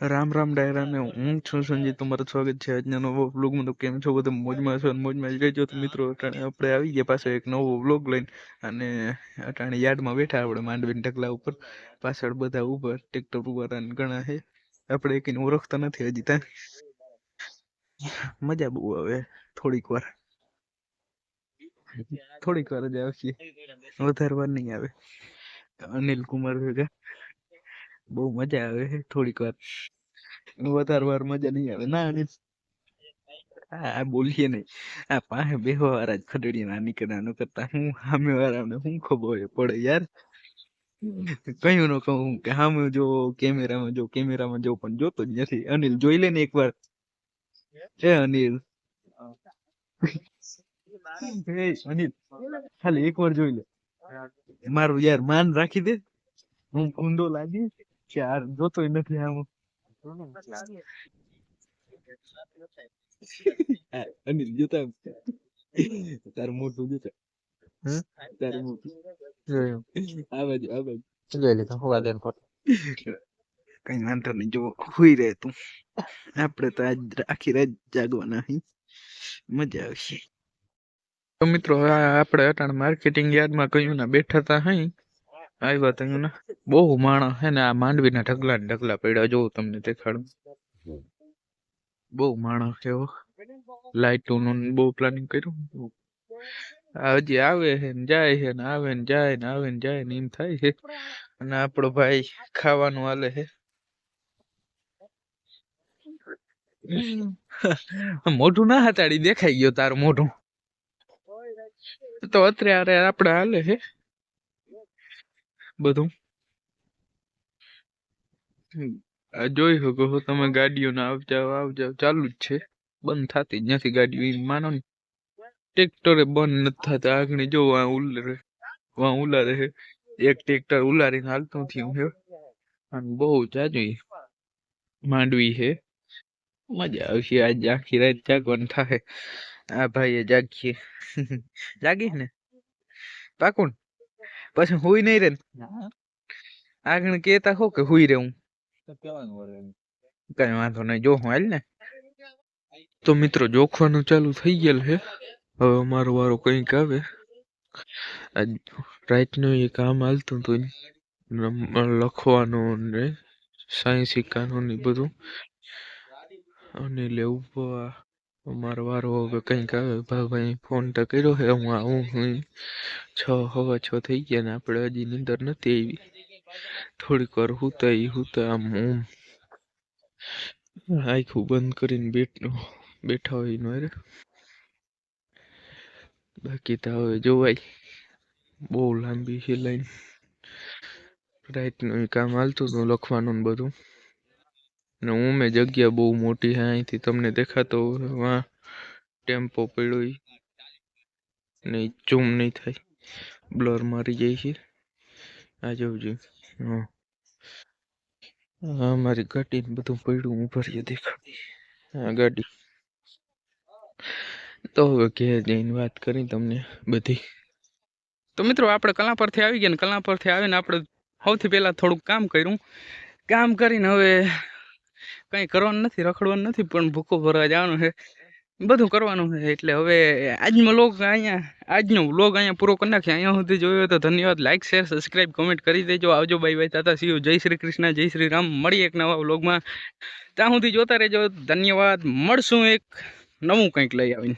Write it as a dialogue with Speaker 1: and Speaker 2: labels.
Speaker 1: રામ રામ ડાયરા ને હું છું સંજીત તમારું સ્વાગત છે આજના નવો વ્લોગમાં તો કેમ છો બધું? મોજમાં છો મોજમાં જ રહેજો. મિત્રો, અટાણે આપણે આવી ગયા પાછો એક નવો વ્લોગ લઈને. અને અટાણે યાર્ડમાં બેઠા આપણે માંડવીના ઢગલા ઉપર. પાછળ બધા ઉપર ટ્રેક્ટર ઉપર અને ઘણા છે. આપણે એકને ઓળખતા નથી હજી ત્યાં મજા બહુ આવે થોડીક વાર. થોડીક વાર જ આવશે વધારે વાર નહીં આવે. અનિલ કુમાર ભેગા. બહુ મજા આવે થોડીક વાર. વધારે વાર મજા નહીં આવે. ના હા આ બોલીએ નહીં. આ પાસે બે વાર જ ખડડી નાની કે નાનું કરતા હું સામે વાળાને શું ખબર પડે યાર. કયું ન કહું કે સામે જો કેમેરામાં જો કેમેરામાં જો પણ જોતો જ નથી. અનિલ જોઈ લે ને એક વાર એ અનિલ અનિલ. ખાલી એક વાર જોઈ લે. મારું યાર માન રાખી દે. હું કુંડો લાગી. યાર જોતોય નથી આમ. અનિલ જોતા તારું મોટું જોતા હા મોટું
Speaker 2: જોયું.
Speaker 1: આ બાજુ આ બાજુ.
Speaker 2: જોઈ લીધો હોવા દે ફોટો.
Speaker 1: કઈ વાંધો નહીં જો હુઈ રહે તું. આપણે તો આજ આખી રાત જાગવાના હી. મજા આવશે. તો મિત્રો આપડે આપણે અટાણ માર્કેટિંગ યાર્ડમાં કયું ના બેઠા તા હઈ. આવ્યા તમે ને? બહુ માણસ હે ને આ માંડવીના ઢગલા ને ઢગલા પડ્યા જોઉં તમને દેખાડું. બહુ માણસ હો. લાઇટોનું બહુ પ્લાનિંગ કર્યું. હજી આવે છે ને જાય છે ને આવે ને જાય ને આવે ને જાય ને એમ થાય છે. અને આપણો ભાઈ ખાવાનું હાલે છે. મોઢું ના હતાડી દેખાઈ ગયો તારું મોઢું. તો અત્યારે આપણે હાલે છે. બધું? જોઈ શકો છો તમે ગાડીઓના આવજાવ આવજાવ ચાલુ જ છે. બંધ થતી નથી ગાડીઓ માનો ને. ટ્રેક્ટરે બંધ નથી થતા આગળ જો વાં ઉલ્લે વાં ઉલારે એક ટ્રેક્ટર ઉલારીને હાલતું થયું છે. અને બહુ જાજુ માંડવી છે. મજા આવશે આજ આખી રાત જાગવાનું થાય આ ભાઈએ જાગીએ. જાગીશ ને? પાકું? પછી હુઈ નહીં રે આગળ કેતા હો કે હુઈ રહું કઈ વાંધો નહીં જો હું હાલ ને. તો મિત્રો જોખવાનું ચાલુ થઈ ગયેલ છે હવે અમારો વારો કંઈક આવે. આજનું એ કામ હાલતું હતું લખવાનું ને સાયન્સ શીખવાનું ને બધું. અને લેવું અમારો વારો હવે કંઈક આવે. ભાઈ ફોન તો કર્યો હે હું આવું હું છ, હવા છ થઈ ગયા ને આપણે હજી નીંદર નથી આવી. થોડીક વાર હુતા ઈ હુતા આમ હું આખું બંધ કરીને બેઠો, બેઠા હોય નો અરે. બાકી તો હવે જોવાય. બહુ લાંબી છે લાઈન રાઈટનું કામ હાલતું હતું, લખવાનું ને બધું. ને હું જગ્યા બહુ મોટી છે અહીંથી તમને દેખાતો વાં ટેમ્પો પડ્યો ને ઝૂમ નહીં થાય. બ્લર મારી જાય છે. આ જોજો હા. મારી ગાડી બધું પડ્યું ઊભા રહીએ દેખાડી. હા ગાડી. તો હવે ઘેર જઈને વાત કરી તમને બધી. તો મિત્રો, આપણે કલા પરથી આવી ગયા ને કલા પરથી આવીને આપણે સૌથી પહેલાં થોડુંક કામ કર્યું. કામ કરીને હવે કંઈ કરવાનું નથી, રખડવાનું નથી, પણ ભૂકો ભરવા જવાનું છે. બધું કરવાનું છે, એટલે હવે આજનો લોગ અહીંયા, આજનો વ્લોગ અહીંયા પૂરો કરી નાખીએ. અહીંયા સુધી જોયો તો ધન્યવાદ. લાઇક શેર સબસ્ક્રાઈબ કમેન્ટ કરી દેજો. આવજો બાય બાય તાતા સીયુ જય શ્રી કૃષ્ણ, જય શ્રી રામ. મળીએ એક નવા વ્લોગમાં. ત્યાં સુધી જોતા રહેજો. ધન્યવાદ. મળશું એક નવું કંઈક લઈ આવીને.